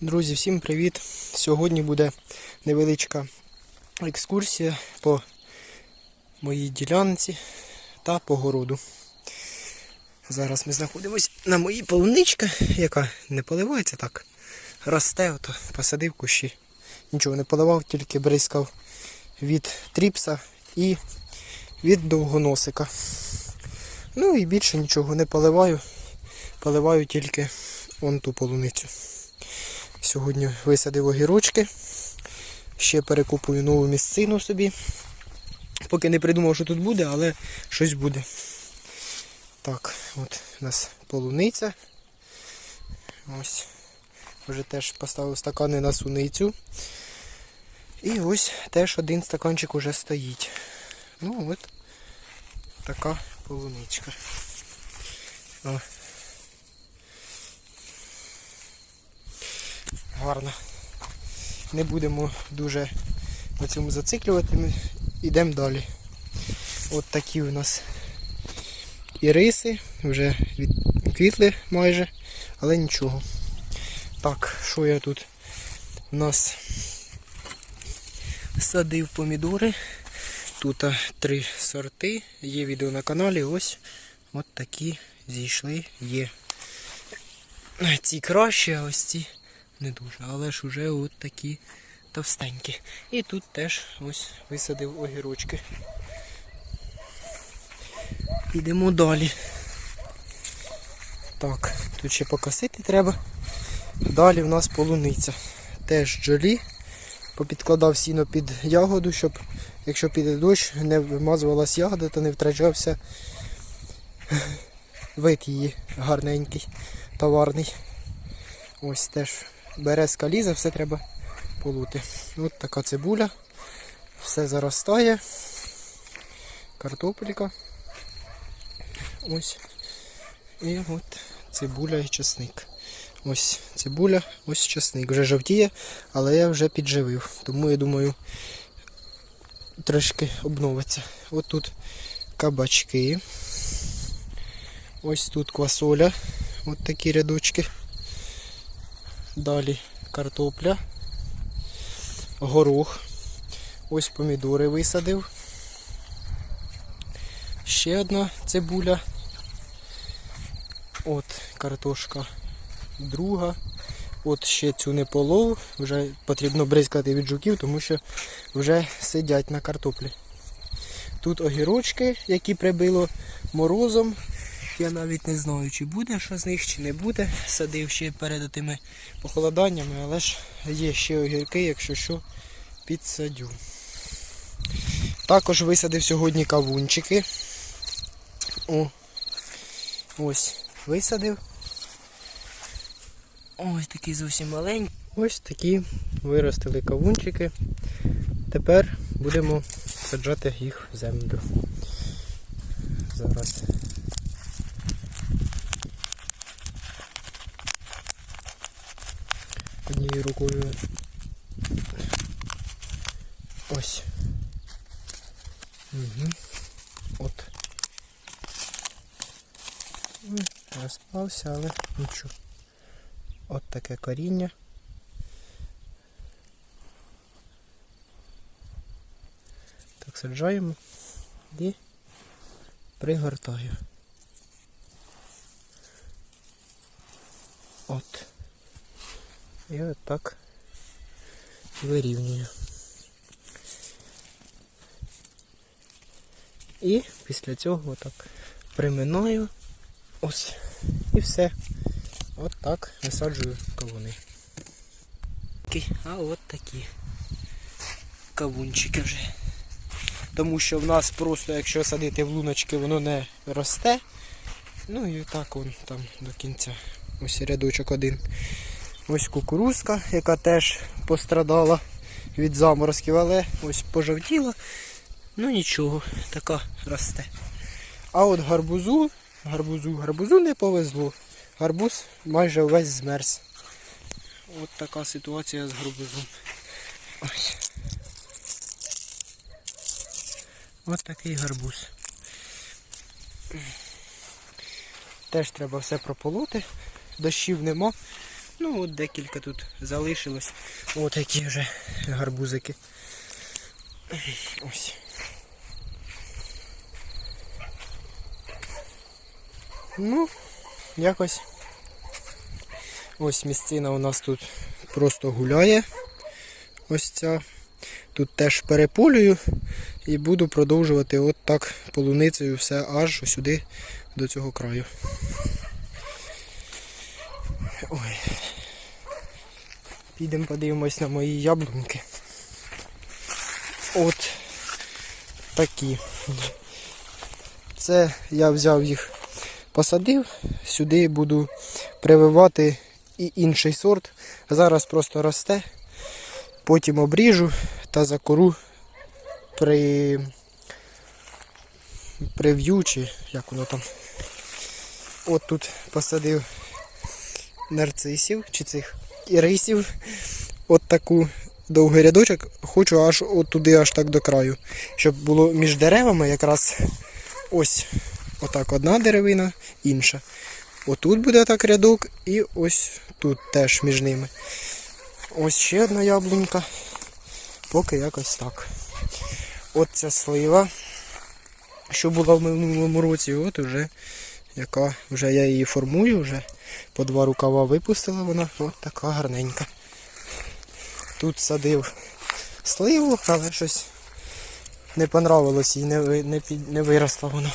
Друзі, всім привіт! Сьогодні буде невеличка екскурсія по моїй ділянці та по городу. Зараз ми знаходимося на моїй полуничці, яка не поливається так. Росте, ото посадив кущі. Нічого не поливав, тільки бризкав від тріпса і від довгоносика. Ну і більше нічого не поливаю. Поливаю тільки он ту полуницю. Сьогодні висадив огірочки. Ще перекупую нову місцину собі. Поки не придумав, що тут буде, але щось буде. Так, от у нас полуниця. Ось. Вже теж поставив стакани на суницю. І ось теж один стаканчик уже стоїть. Ну от така полуничка. Гарно. Не будемо дуже на цьому зациклювати, ми йдемо далі. От такі у нас іриси, вже відквітли майже, але нічого. Так, що я тут? У нас садив помідори. Тут три сорти, є відео на каналі, ось от такі зійшли, є. Ці кращі, а ось ці не дуже, але ж уже от такі товстенькі. І тут теж ось висадив огірочки. Йдемо далі. Так, тут ще покосити треба. Далі в нас полуниця. Теж джолі. Попідкладав сіно під ягоду, щоб якщо піде дощ, не вимазувалась ягода, то не втрачався вид її гарненький, товарний. Ось теж березка лізе, все треба полути. Ось така цибуля. Все заростає. Картопелька. Ось. І от цибуля і чесник. Ось цибуля, ось чесник. Вже жовтіє, але я вже підживив. Тому я думаю трошки обновиться. Ось тут кабачки. Ось тут квасоля. Ось такі рядочки. Далі картопля, горох. Ось помідори висадив. Ще одна цибуля. От картошка друга. От ще цю не полов. Вже потрібно бризкати від жуків, тому що вже сидять на картоплі. Тут огірочки, які прибило морозом. Я навіть не знаю, чи буде що з них, чи не буде. Садив ще перед тими похолоданнями, але ж є ще огірки, якщо що, підсадю. Також висадив сьогодні кавунчики. О, ось, висадив. Ось такі зовсім маленькі. Ось такі виростили кавунчики. Тепер будемо саджати їх в землю. Зараз. Однією рукою. Ось. Угу. От. Ну, Розпався, але нічого. От таке коріння. Так саджаємо і пригортаю. От. І отак вирівнюю. І після цього отак приминаю. Ось. І все. От так висаджую кавуни. А от такі кавунчики вже. Тому що в нас просто, якщо садити в луночки, воно не росте. Ну і так он там до кінця. Ось рядочок один. Ось кукурузка, яка теж пострадала від заморозків, але ось пожовтіла. Ну нічого, така росте. А от гарбузу, гарбузу, гарбузу не повезло. Гарбуз майже весь змерз. От така ситуація з гарбузом. Ось. Ось такий гарбуз. Теж треба все прополоти. Дощів нема. Ну, от декілька тут залишилось. От які вже гарбузики. Ось. Ну, якось. Ось місцина у нас тут просто гуляє. Ось ця. Тут теж переполюю і буду продовжувати от так полуницею все аж сюди до цього краю. Ой. Підемо подивимось на мої яблуньки. От такі. Це я взяв їх, посадив, сюди буду прививати і інший сорт. Зараз просто росте, потім обріжу та закору при прив'ю, чи як воно там. От тут посадив нарцисів чи цих ірисів. От таку довгий рядочок. Хочу аж от туди, аж так до краю. Щоб було між деревами якраз ось отак одна деревина, інша. Отут буде так рядок, і ось тут теж між ними. Ось ще одна яблунька. Поки якось так. От ця слива, що була в минулому році, от уже яка вже я її формую, вже по два рукава випустила вона, от така гарненька. Тут садив сливу, але щось не понравилось їй, не, не, не виросла вона.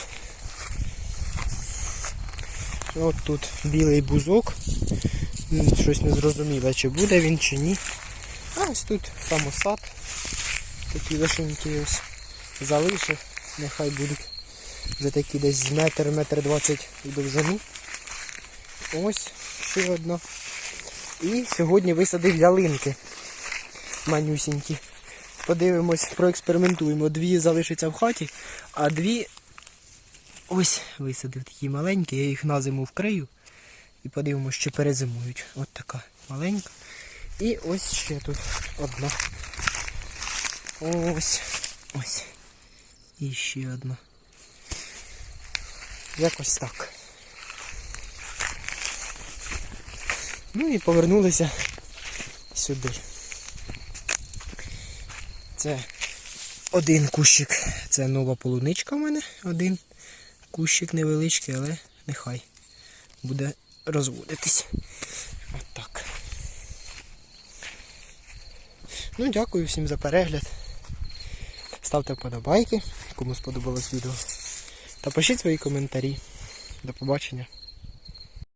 От тут білий бузок. Щось не зрозуміло, чи буде він, чи ні. А ось тут самосад. Такі вишеньки ось залишив. Нехай будуть вже такі десь з метр, метр двадцять у довжину. Ось ще одна. І сьогодні висадив ялинки манюсінькі. Подивимось, проекспериментуємо. Дві залишаться в хаті, а дві ось висадив такі маленькі, я їх на зиму вкрию. І подивимось, чи перезимують. От така маленька. І ось ще тут одна. Ось. Ось. І ще одна. Якось так. Ну і повернулися сюди. Це один кущик. Це нова полуничка в мене. Один кущик невеличкий, але нехай буде розводитись. От так. Ну, дякую всім за перегляд. Ставте вподобайки, кому сподобалось відео. Та пишіть свої коментарі. До побачення.